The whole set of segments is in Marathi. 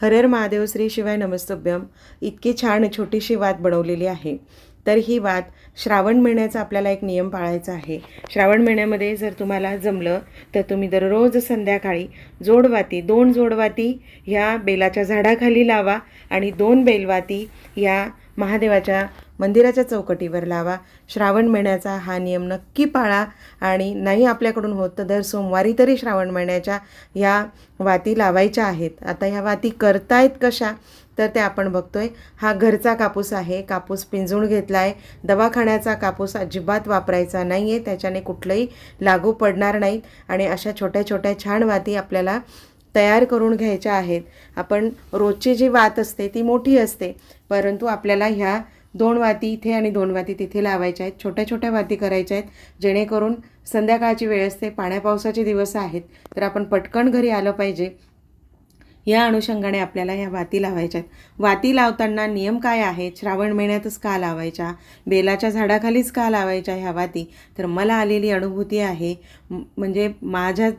हरेर महादेव श्री शिवाय नमस्तभ्यम. इतकी छान छोटीशी वात बनवलेली आहे. तर ही वात श्रावण महिन्याचा आपल्याला एक नियम पाळायचा आहे. श्रावण महिन्यामध्ये जर तुम्हाला जमलं तर तुम्ही दररोज संध्याकाळी जोडवाती दोन जोडवाती ह्या बेलाच्या झाडाखाली लावा आणि दोन बेलवाती या महादेवाच्या मंदिराच्या चौकटीवर लावा. श्रावण महिन्याचा हा नियम नक्की पाळा. आणि नाही आपल्याकडून होत तर दर सोमवारी तरी श्रावण महिन्याच्या या वाती लावायच्या आहेत. आता ह्या वाती करतायत कशा? तर ते आपण बघतोय. हा घरचा कापूस आहे. कापूस पिंजून घेतला आहे दवाखान्याचा कापूस अजिबात वापरायचा नाही आहे त्याच्याने कुठलंही लागू पडणार नाहीत आणि अशा छोट्या छोट्या छान वाती आपल्याला तयार करून घ्यायच्या आहेत. आपण रोजची जी वात असते ती मोठी असते. परंतु आपल्याला ह्या दोन वाती इथे आणि दोन वाती तिथे लावायच्या आहेत. छोट्या छोट्या वाती करायच्या आहेत. जेणेकरून संध्याकाळची वेळ असते पाण्या पावसाचे दिवस आहेत तर आपण पटकन घरी आलं पाहिजे. या अनुषंगाने आपल्याला ह्या वाती लावायच्या आहेत. वाती लावताना नियम काय आहेत? श्रावण महिन्यातच का लावायच्या? बेलाच्या झाडाखालीच का लावायच्या ह्या वाती? तर मला आलेली अनुभूती आहे म्हणजे माझ्या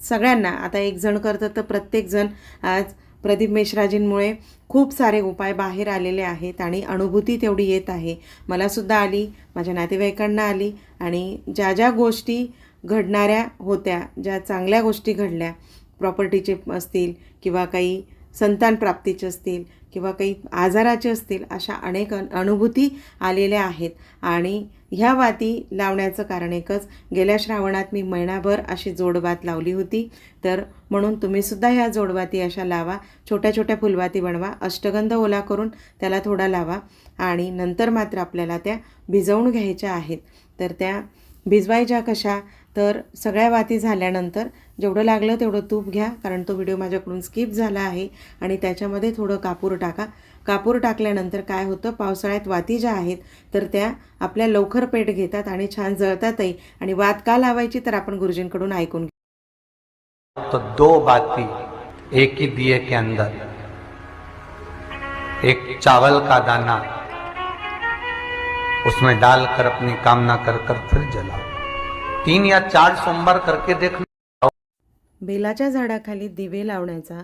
सगळ्यांना आता एक जण करतं तर प्रत्येकजण आज प्रदीप मिश्राजींमुळे खूप सारे उपाय बाहेर आलेले आहेत आणि अनुभूती तेवढी येत आहे. मलासुद्धा आली माझ्या नातेवाईकांना आली आणि ज्या ज्या गोष्टी घडणाऱ्या होत्या ज्या चांगल्या गोष्टी घडल्या प्रॉपर्टीचे असतील किंवा काही संतान प्राप्तीचे असतील किंवा काही आजाराचे असतील अशा अनेक अनुभूती आलेल्या आहेत. आणि ह्या वाती लावण्याचं कारण एकच गेल्या श्रावणात मी महिनाभर अशी जोडवात लावली होती. तर म्हणून तुम्हीसुद्धा ह्या जोडवाती अशा लावा. छोट्या छोट्या फुलवाती बनवा. अष्टगंध ओला करून त्याला थोडा लावा. आणि नंतर मात्र आपल्याला त्या भिजवून घ्यायच्या आहेत. तर त्या भिजवायच्या कशा? तर सगळ्या वाती झाल्यानंतर जेवढं लागलं तेवढं तूप घ्या कारण तो व्हिडिओ माझ्याकडून स्किप झाला आहे आणि त्याच्यामध्ये थोडं कापूर टाका. कापूर टाकल्यानंतर काय होतं? पावसाळ्यात वाती ज्या आहेत तर त्या आपल्या लवकर पेट घेतात आणि छान जळतातही. आणि वात का लावायची तर आपण गुरुजींकडून ऐकून घेऊ. तो दो बाती एक ही दिए के अंदर. एक चावल का दाना. उसमें डालकर अपनी कामना कर कर फिर जलाओ तीन या चार सोमवार करके देखना बेलाच्या झाडाखाली दिवे लावण्याचा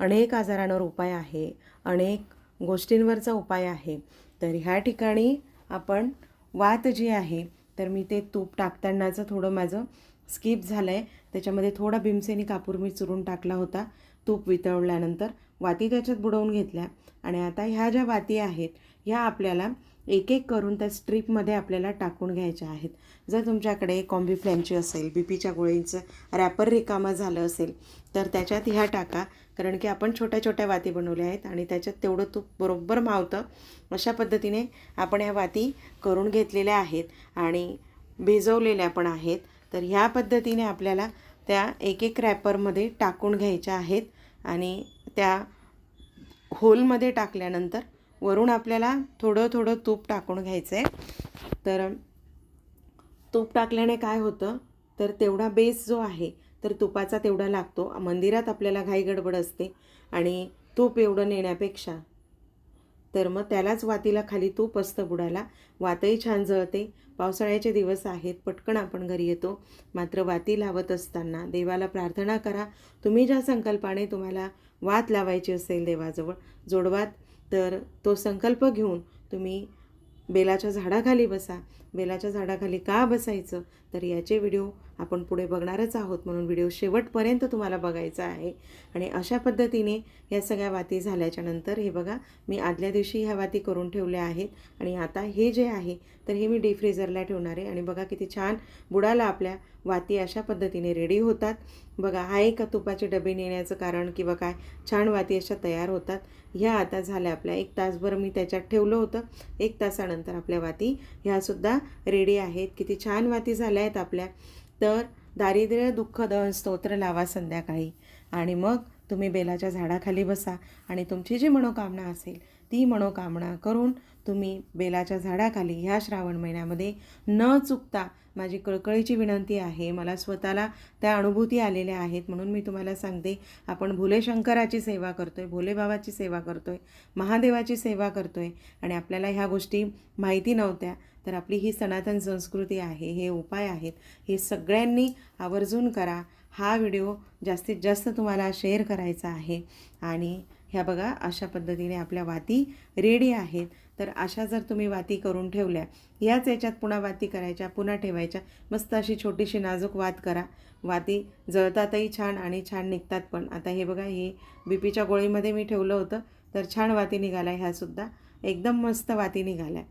अनेक आजारांवर उपाय आहे अनेक गोष्टींवरचा उपाय आहे. तर ह्या ठिकाणी आपण वात जी आहे तर मी ते तूप टाकतानाचं थोडं माझं स्किप झालं आहे त्याच्यामध्ये थोडा भीमसेनी कापूर मी चुरून टाकला होता. तूप वितळल्यानंतर वाती त्याच्यात बुडवून घेतल्या. आणि आता ह्या ज्या वाती आहेत ह्या आपल्याला एक एक करून त्या स्ट्रीपमध्ये आपल्याला टाकून घ्यायच्या आहेत. जर तुमच्याकडे कॉम्बी फ्लॅमची असेल बी पीच्या गोळींचं रॅपर रिकामं झालं असेल तर त्याच्यात ह्या टाका. कारण की आपण छोट्या छोट्या वाती बनवल्या आहेत आणि त्याच्यात तेवढं तूप बरोबर मावतं. अशा पद्धतीने आपण ह्या वाती करून घेतलेल्या आहेत आणि भिजवलेल्या पण आहेत. तर ह्या पद्धतीने आपल्याला त्या एक एक रॅपरमध्ये टाकून घ्यायच्या आहेत आणि त्या होलमध्ये टाकल्यानंतर वरून आपल्याला थोडं थोडं तूप टाकून घ्यायचं आहे तर तूप टाकल्याने काय होतं? तर तेवढा बेस जो आहे तर तुपाचा तेवढा लागतो. मंदिरात आपल्याला घाई गडबड असते आणि तूप एवढं नेण्यापेक्षा. तर मग त्यालाच वातीला खाली तूप असतं बुडाला. वातही छान जळते. पावसाळ्याचे दिवस आहेत. पटकन आपण घरी येतो. मात्र वाती लावत असताना देवाला प्रार्थना करा. तुम्ही ज्या संकल्पाने तुम्हाला वात लावायची असेल देवाजवळ जोडवात तर तो संकल्प घेऊन तुम्ही बेलाच्या झाडाखाली बसा. बेलाच्या झाडाखाली का बसायचं? तर याचे व्हिडिओ आपण पुढे बघणारच आहोत म्हणून व्हिडिओ शेवटपर्यंत तुम्हाला बघायचा आहे. आणि अशा पद्धतीने या सगळ्या वाती झाल्याच्यानंतर हे बघा मी आदल्या दिवशी ह्या वाती करून ठेवल्या आहेत. आणि आता हे जे आहे तर हे मी डीप फ्रीझरला ठेवणार आहे. आणि बघा किती छान बुडाला आपल्या वाती अशा पद्धतीने रेडी होतात. बघा हा एक तुपाचे डबे नेण्याचं कारण किंवा काय छान वाती अशा तयार होतात. ह्या आता झाल्या आपल्या एक तासभर मी त्याच्यात ठेवलं होतं. एक तासानंतर आपल्या वाती ह्यासुद्धा रेडी आहेत. किती छान वाती झाल्या आहेत आपल्या. तर दारिद्र्य दुःख दहन स्तोत्र लावा संध्याकाळी. आणि मग तुम्ही बेलाच्या झाडाखाली बसा आणि तुमची जी मनोकामना असेल ती मनोकामना करून तुम्ही बेलाच्या झाडाखाली ह्या श्रावण महिन्यामध्ये न चुकता माझी कळकळीची विनंती आहे मला स्वतःला त्या अनुभूती आलेल्या आहेत म्हणून मी तुम्हाला सांगते आपण भोले शंकराची सेवा आहे भोलेबाबाची सेवा करतो आहे महादेवाची सेवा करतो आहे आणि आपल्याला ह्या गोष्टी माहिती नव्हत्या तर आपली ही सनातन संस्कृती आहे हे उपाय आहेत हे सगळ्यांनी आवर्जून करा. हा व्हिडिओ जास्तीत जास्त तुम्हाला शेअर करायचा आहे. आणि ह्या बघा अशा पद्धतीने आपल्या वाती रेडी आहेत. तर अशा जर तुम्ही वाती करून ठेवल्या याच याच्यात पुन्हा वाती करायच्या पुन्हा ठेवायच्या मस्त अशी छोटीशी नाजूक वात करा. वाती जळतातही छान आणि छान निघतात पण. आता हे बघा हे बी पीच्या गोळीमध्ये मी ठेवलं होतं तर छान वाती निघाल्या ह्यासुद्धा एकदम मस्त वाती निघाल्या.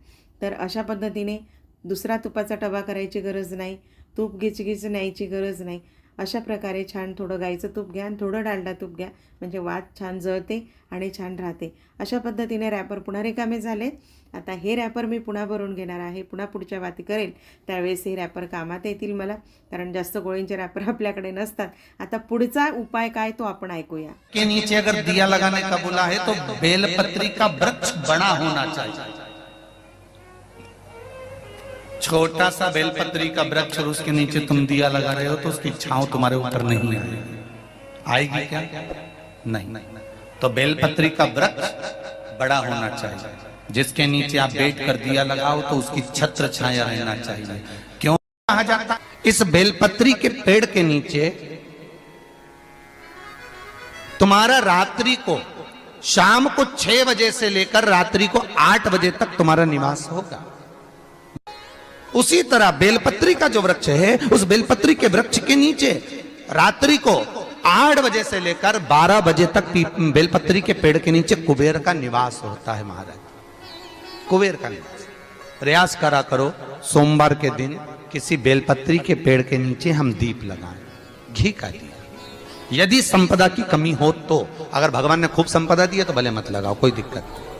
तर अशा पद्धतीने दुसरा तुपाचा टबा करायची गरज नाही तूप गिचगिच न्यायची गरज नाही. अशा प्रकारे छान थोडं गाईचं तूप घ्या आणि थोडं डालडा तूप घ्या म्हणजे वात छान जळते आणि छान राहते. अशा पद्धतीने रॅपर पुन्हा रिकामे झाले. आता हे रॅपर मी पुन्हा भरून घेणार आहे पुन्हा पुढच्या वाती करेल. त्यावेळेस हे रॅपर कामात येतील मला कारण जास्त गोळींचे रॅपर आपल्याकडे नसतात. आता पुढचा उपाय काय तो आपण ऐकूया. के नीचे अगर दिया लगाने का बोला है तो बेलपत्री का वृक्ष बड़ा होना चाहिए। छोटा सा बेलपत्री का वृक्ष और उसके नीचे तुम दिया लगा रहे हो तो उसकी छाव तुम्हारे ऊपर नहीं आएगी आएगी क्या? नहीं। तो बेलपत्री का वृक्ष बड़ा होना चाहिए। जिसके नीचे आप बैठ कर दिया लगाओ तो उसकी छत्र छाया रहना चाहिए। क्यों कहा जाता इस बेलपत्री के पेड़ के नीचे तुम्हारा रात्रि को, शाम को छह बजे से लेकर रात्रि को आठ बजे तक तुम्हारा निवास होगा। उसी तरह बेलपत्री का जो वृक्ष है, उस बेलपत्री के वृक्ष के नीचे रात्रि को आठ बजे से लेकर बारह बजे तक बेलपत्री के पेड़ के नीचे कुबेर का निवास होता है महाराज। कुबेर का निवास। प्रयास करा करो, सोमवार के दिन किसी बेलपत्री के पेड़ के नीचे हम दीप लगाएँ, घी का दिया यदि संपदा की कमी हो तो अगर भगवान ने खूब संपदा दी है तो भले मत लगाओ, कोई दिक्कत नहीं।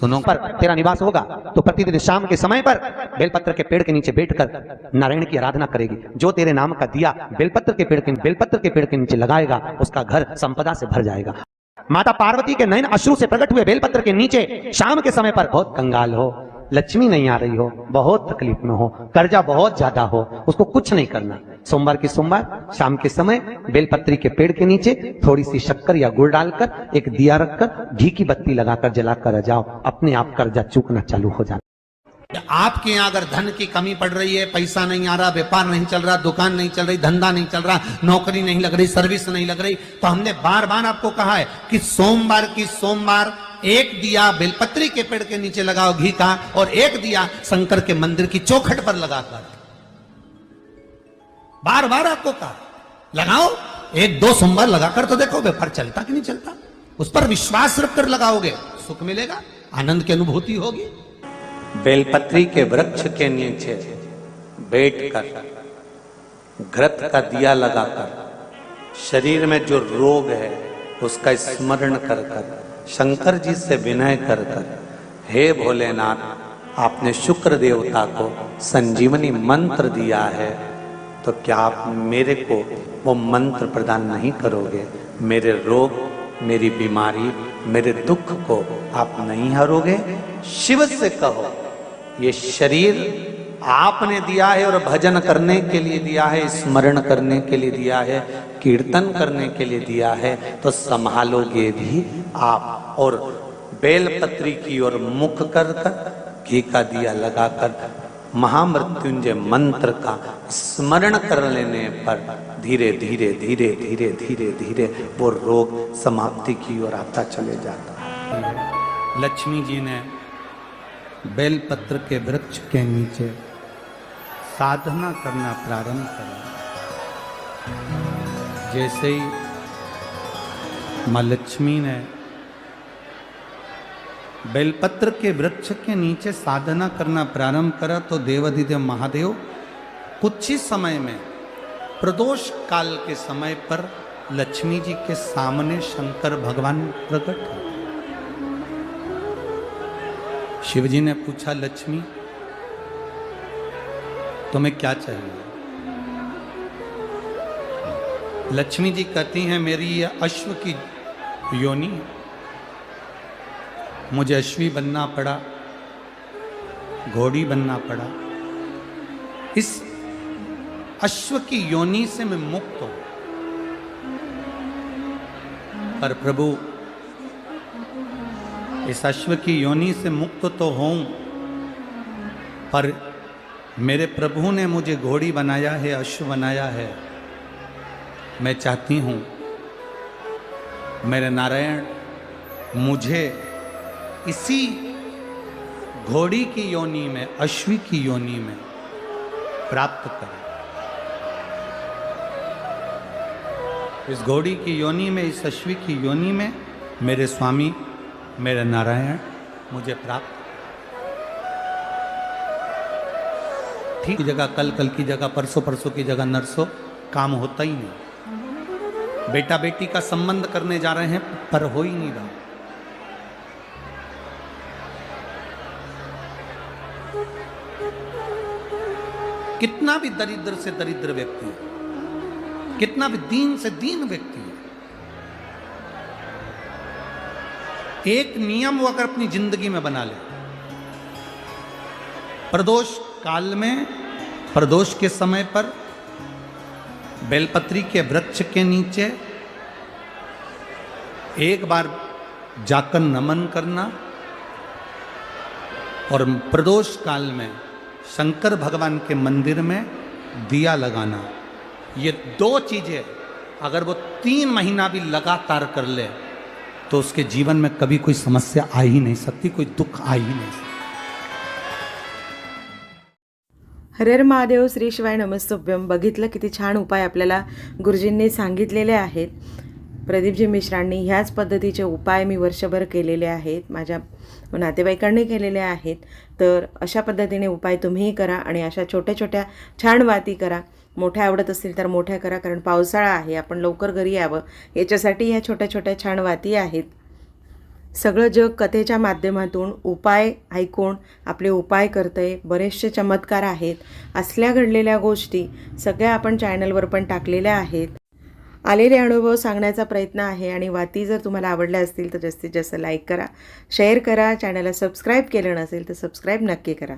सुनो। पर तेरा निवास होगा तो प्रतिदिन शाम के समय पर बेलपत्र के पेड़ के नीचे बैठकर नारायण की आराधना करेगी। जो तेरे नाम का दिया बेलपत्र के पेड़ के बेलपत्र के पेड़ के नीचे लगाएगा, उसका घर संपदा से भर जाएगा। माता पार्वती के नयन अश्रु से प्रकट हुए बेलपत्र के नीचे शाम के समय पर बहुत कंगाल हो, लक्ष्मी नहीं आ रही हो, बहुत तकलीफ़ में हो, कर्जा बहुत ज़्यादा हो, उसको कुछ नहीं करना। सोमवार की सोमवार, शाम के समय बेलपत्री के पेड़ के नीचे थोड़ी सी शक्कर या गुड़ डालकर, एक दिया रखकर, घी की बत्ती लगाकर जलाकर जाओ। अपने आप कर्जा चूकना चालू हो जाता आपके यहाँ अगर धन की कमी पड़ रही है, पैसा नहीं आ रहा, व्यापार नहीं चल रहा, दुकान नहीं चल रही, धंधा नहीं चल रहा, नौकरी नहीं लग रही, सर्विस नहीं लग रही तो हमने बार बार आपको कहा है कि सोमवार की सोमवार एक दिया बेलपत्री के पेड़ के नीचे लगाओ घी का और एक दिया शंकर के मंदिर की चौखट पर लगाकर। बार बार आपको कहा, लगाओ, एक दो सोमवार लगाकर तो देखो, व्यापार चलता कि नहीं चलता? उस पर विश्वास रखकर लगाओगे, सुख मिलेगा, आनंद की अनुभूति होगी। बेलपत्री के वृक्ष के नीचे बैठकर घृत का दिया लगाकर, शरीर में जो रोग है, उसका स्मरण कर कर, शंकर जी से विनय कर कर, हे भोलेनाथ, आपने शुक्र देवता को संजीवनी मंत्र दिया है। तो क्या आप मेरे को वो मंत्र प्रदान नहीं करोगे? मेरे रोग, मेरी बीमारी, मेरे दुख को आप नहीं हरोगे? शिव से कहो, ये शरीर आपने दिया है और भजन करने के लिए दिया है, स्मरण करने के लिए दिया है, कीर्तन करने के लिए दिया है तो संभालोगे भी आप। और बेलपत्री की ओर मुख कर घी का दिया लगाकर महामृत्युंजय मंत्र का स्मरण कर लेने पर धीरे धीरे धीरे धीरे धीरे धीरे वो रोग समाप्ति की ओर आता चले जाता। लक्ष्मी जी ने बेलपत्र के वृक्ष के नीचे साधना करना प्रारंभ करा जैसे ही माँ लक्ष्मी ने बेलपत्र के वृक्ष के नीचे साधना करना प्रारंभ करा तो देवाधिदेव महादेव, कुछ ही समय में, प्रदोष काल के समय पर लक्ष्मी जी के सामने शंकर भगवान प्रकट हुए शिव जी ने पूछा, लक्ष्मी, तुम्हें क्या चाहिए लक्ष्मी जी कहती हैं, मेरी यह अश्व की योनि है। मुझे अश्वी बनना पड़ा, घोड़ी बनना पड़ा। इस अश्व की योनि से मैं मुक्त हूँ। पर प्रभु, इस अश्व की योनि से मुक्त तो हूँ, पर मेरे प्रभु ने मुझे घोड़ी बनाया है, अश्व बनाया है। मैं चाहती हूँ, मेरे नारायण, मुझे इसी घोड़ी की योनि में, अश्वी की योनि में प्राप्त करें। इस घोड़ी की योनि में, इस अश्वी की योनि में मेरे स्वामी, मेरे नारायण मुझे प्राप्त ठीक जगह कल कल की जगह परसों परसों की जगह, नरसों, काम होता ही नहीं। बेटा बेटी का संबंध करने जा रहे हैं, पर हो ही नहीं रहा। कितना भी दरिद्र से दरिद्र व्यक्ति कितना भी दीन से दीन व्यक्ति एक नियम वो अगर अपनी ज़िंदगी में बना ले। प्रदोष काल में, प्रदोष के समय पर, बेलपत्री के वृक्ष के नीचे, एक बार जाकर नमन करना और प्रदोष काल में शंकर भगवान के मंदिर में दिया लगाना। ये दो चीज़ें, अगर वो तीन महीना भी लगातार कर ले तो उसके जीवन में कभी कोई समस्या आ ही नहीं सकती, कोई दुख आ ही नहीं सकता। हरेर महादेव, श्री शिवाय नमस्तुभ्यम बघितलं किती छान उपाय आपल्याला गुरुजींनी सांगितलेले आहेत. प्रदीपजी मिश्रांनी ह्याच पद्धतीचे उपाय मी वर्षभर केलेले आहेत माझ्या नातेवाईकांनी केलेले आहेत. तर अशा पद्धतीने उपाय तुम्हीही करा आणि अशा छोट्या छोट्या छान वाती करा. मोठ्या आवडत असतील तर मोठ्या करा कारण पावसाळा आहे आपण लवकर घरी यावं. याच्यासाठी ह्या छोट्या छोट्या छान वाती आहेत. सगळं जग कथेच्या माध्यमातून उपाय ऐकून आपले उपाय करतंय बरेचसे चमत्कार आहेत. असल्या घडलेल्या गोष्टी सगळ्या आपण चॅनलवर पण टाकलेल्या आहेत. आलेले अनुभव सांगण्याचा प्रयत्न आहे आणि वाती जर तुम्हाला आवडल्या असतील तर जास्तीत जास्त लाईक करा शेअर करा चॅनलला सबस्क्राईब केलं नसेल तर सबस्क्राईब नक्की करा.